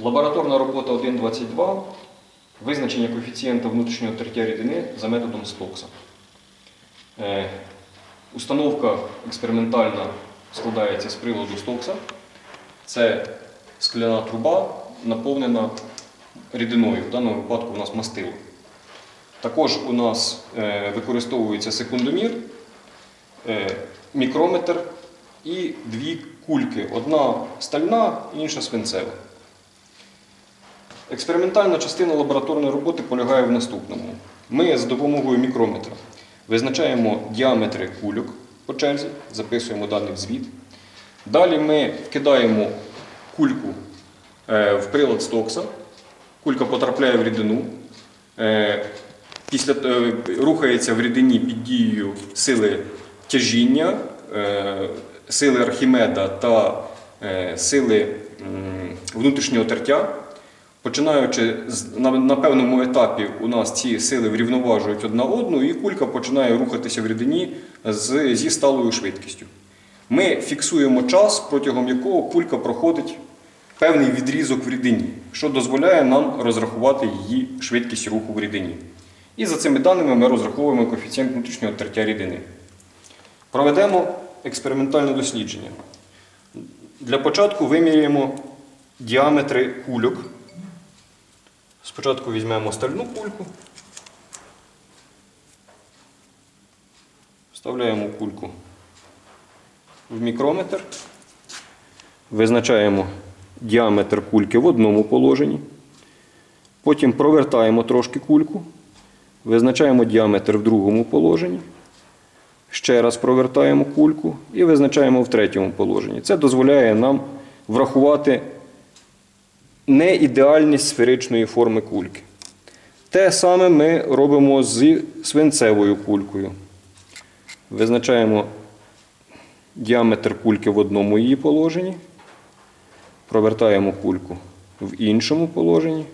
Лабораторна робота 1.22. Визначення коефіцієнта внутрішнього тертя рідини за методом Стокса. Е, Установка експериментальна складається з приладу Стокса. Це скляна труба, наповнена рідиною. В даному випадку у нас мастило. Також у нас е, використовується секундомір, е, мікрометр і дві кульки. Одна стальна, інша свинцева. Експериментальна частина лабораторної роботи полягає в наступному. Ми з допомогою мікрометра визначаємо діаметри кульок по черзі, записуємо даний в звіт. Далі ми кидаємо кульку е, в прилад стокса. Кулька потрапляє в рідину. Е, Після е, рухається в рідині під дією сили тяжіння, сили Архімеда та сили внутрішнього тертя. Починаючи на, певному етапі, у нас ці сили врівноважують одна одну, і кулька починає рухатися в рідині зі сталою швидкістю. Ми фіксуємо час, протягом якого кулька проходить певний відрізок в рідині, що дозволяє нам розрахувати її швидкість руху в рідині. І за цими даними ми розраховуємо коефіцієнт внутрішнього тертя рідини. Проведемо експериментальне дослідження. Для початку виміряємо діаметри кульок. Спочатку візьмемо стальну кульку, вставляємо кульку в мікрометр, визначаємо діаметр кульки в одному положенні, потім провертаємо трошки кульку, визначаємо діаметр в другому положенні, ще раз провертаємо кульку і визначаємо в третьому положенні. Це дозволяє нам врахувати неідеальність сферичної форми кульки. Те саме ми робимо з свинцевою кулькою. Визначаємо діаметр кульки в одному її положенні, провертаємо кульку в іншому положенні.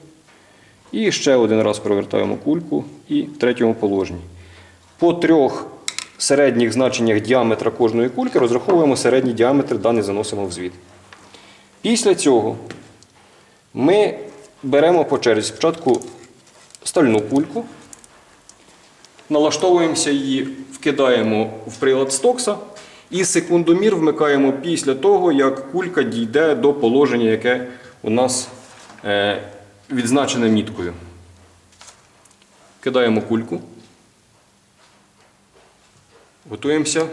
І ще один раз провертаємо кульку і в третьому положенні. По трьох середніх значеннях діаметра кожної кульки розраховуємо середній діаметр, даний заносимо в звіт. Після цього ми беремо по черзі спочатку стальну кульку, налаштовуємося її, вкидаємо в прилад стокса і секундомір вмикаємо після того, як кулька дійде до положення, яке у нас е, відзначене міткою. Кидаємо кульку. Готуємося.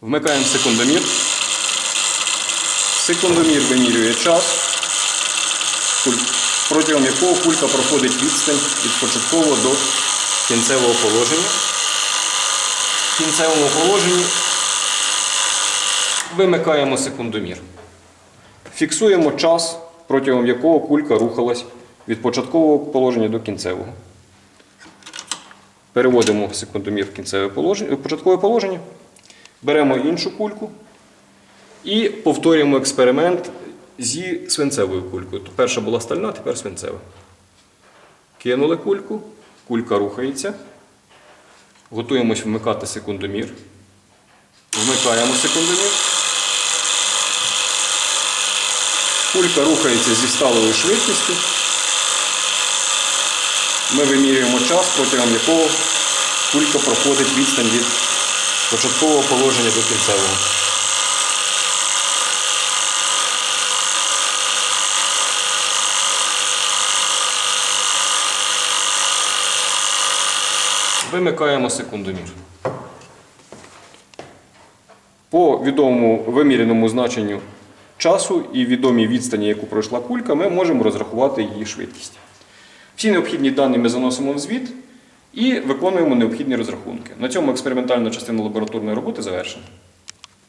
Вмикаємо секундомір. Секундомір вимірює час, протягом якого кулька проходить відстань від початкового до кінцевого положення. В кінцевому положенні вимикаємо секундомір. Фіксуємо час, протягом якого кулька рухалась від початкового положення до кінцевого. Переводимо секундомір в кінцеве положення, в початкове положення. Беремо іншу кульку. І повторюємо експеримент зі свинцевою кулькою. Перша була стальна, тепер свинцева. Кинули кульку, кулька рухається. Готуємось вмикати секундомір. Вмикаємо секундомір. Кулька рухається зі сталою швидкістю. Ми вимірюємо час, протягом якого кулька проходить відстань від початкового положення до кінцевого. Вимикаємо секундомір. По відомому виміреному значенню часу і відомій відстані, яку пройшла кулька, ми можемо розрахувати її швидкість. Всі необхідні дані ми заносимо в звіт і виконуємо необхідні розрахунки. На цьому експериментальна частина лабораторної роботи завершена.